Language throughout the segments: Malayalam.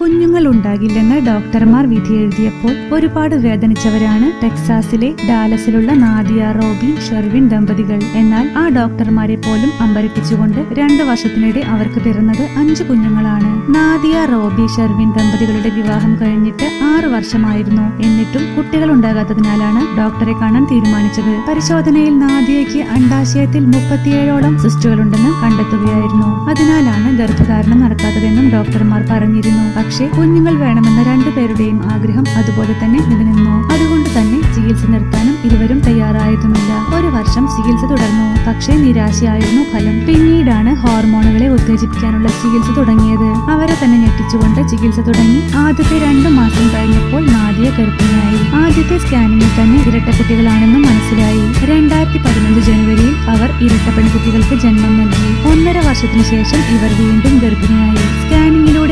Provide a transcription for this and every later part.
കുഞ്ഞുങ്ങൾ ഉണ്ടാകില്ലെന്ന് ഡോക്ടർമാർ വിധി എഴുതിയപ്പോൾ ഒരുപാട് വേദനിച്ചവരാണ് ടെക്സാസിലെ ഡാലസിലുള്ള നാദിയ റോബി ഷെർവിൻ ദമ്പതികൾ. എന്നാൽ ആ ഡോക്ടർമാരെ പോലും അമ്പരപ്പിച്ചുകൊണ്ട് രണ്ടു വർഷത്തിനിടെ അവർക്ക് പിറന്നത് അഞ്ച് കുഞ്ഞുങ്ങളാണ്. നാദിയ റോബി ഷെർവിൻ ദമ്പതികളുടെ വിവാഹം കഴിഞ്ഞിട്ട് ആറു വർഷമായിരുന്നു. എന്നിട്ടും കുട്ടികൾ ഉണ്ടാകാത്തതിനാലാണ് ഡോക്ടറെ കാണാൻ തീരുമാനിച്ചത്. പരിശോധനയിൽ നാദിയയ്ക്ക് അണ്ടാശയത്തിൽ മുപ്പത്തിയേഴോളം സിസ്റ്റുകളുണ്ടെന്ന് കണ്ടെത്തുകയായിരുന്നു. അതിനാലാണ് ഗർഭധാരണം നടക്കാത്തതെന്നും ഡോക്ടർമാർ പറഞ്ഞിരുന്നു. പക്ഷേ കുഞ്ഞുങ്ങൾ വേണമെന്ന രണ്ടുപേരുടെയും ആഗ്രഹം അതുപോലെ തന്നെ നിലനിന്നു. അതുകൊണ്ട് തന്നെ ചികിത്സ നിർത്താനും ഇരുവരും തയ്യാറായതുമില്ല. ഒരു വർഷം ചികിത്സ തുടർന്നു. പക്ഷേ നിരാശയായിരുന്നു ഫലം. പിന്നീടാണ് ഹോർമോണുകളെ ഉത്തേജിപ്പിക്കാനുള്ള ചികിത്സ തുടങ്ങിയത്. അവരെ തന്നെ ഞെട്ടിച്ചുകൊണ്ട് ചികിത്സ തുടങ്ങി. ആദ്യത്തെ രണ്ടു മാസം കഴിഞ്ഞപ്പോൾ നാദിയ ഗർഭിണിയായി. ആദ്യത്തെ സ്കാനിങ്ങിൽ തന്നെ ഇരട്ട കുട്ടികളാണെന്നും മനസ്സിലായി. രണ്ടായിരത്തി പതിനഞ്ച് ജനുവരിയിൽ അവർ ഇരട്ട പെൺകുട്ടികൾക്ക് ജന്മം നൽകി. ഒന്നര വർഷത്തിനു ശേഷം ഇവർ വീണ്ടും ഗർഭിണിയായി. സ്കാനിങ്ങിലൂടെ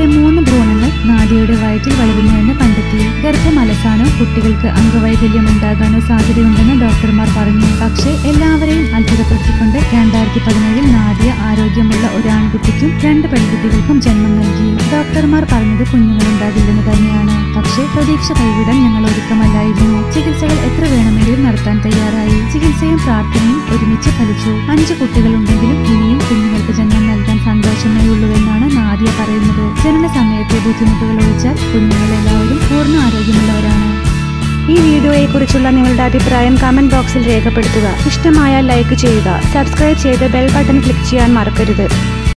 വയറ്റിൽ വളരുന്നുവെന്ന് കണ്ടെത്തി. ഗർഭം അലസാനോ കുട്ടികൾക്ക് അംഗവൈകല്യം ഉണ്ടാകാനോ സാധ്യതയുണ്ടെന്ന് ഡോക്ടർമാർ പറഞ്ഞു. പക്ഷേ എല്ലാവരെയും അത്ഭുതപ്പെടുത്തിക്കൊണ്ട് രണ്ടായിരത്തി പതിനേഴിൽ നാദിയ ആരോഗ്യമുള്ള ഒരു ആൺകുട്ടിക്കും രണ്ട് പെൺകുട്ടികൾക്കും ജന്മം നൽകി. ഡോക്ടർമാർ പറഞ്ഞത് കുഞ്ഞുങ്ങളുണ്ടാകില്ലെന്ന് തന്നെയാണ്. പക്ഷേ പ്രതീക്ഷ കൈവിടാൻ ഞങ്ങൾ ഒരുക്കമല്ലായിരുന്നു. ചികിത്സകൾ എത്ര വേണമെങ്കിലും നടത്താൻ തയ്യാറായി. ചികിത്സയും പ്രാർത്ഥനയും ഒരുമിച്ച് ഫലിച്ചു. അഞ്ച് കുട്ടികളുണ്ടെങ്കിലും ഇനിയും കുഞ്ഞുങ്ങൾക്ക് ജന്മം നൽകാൻ സന്തോഷമേ ഉള്ളൂവെന്നാണ് നാദിയ പറയുന്നത്. ജനന സമയത്തെ ബുദ്ധിമുട്ടുകൾ ഒഴിച്ചാൽ കുഞ്ഞുങ്ങളെല്ലാവരും പൂർണ ആരോഗ്യമുള്ളവരാണ്. ഈ വീഡിയോയെക്കുറിച്ചുള്ള നിങ്ങളുടെ അഭിപ്രായം കമന്റ് ബോക്സിൽ രേഖപ്പെടുത്തുക. ഇഷ്ടമായാൽ ലൈക്ക് ചെയ്യുക. സബ്സ്ക്രൈബ് ചെയ്ത് ബെൽ ബട്ടൺ ക്ലിക്ക് ചെയ്യാൻ മറക്കരുത്.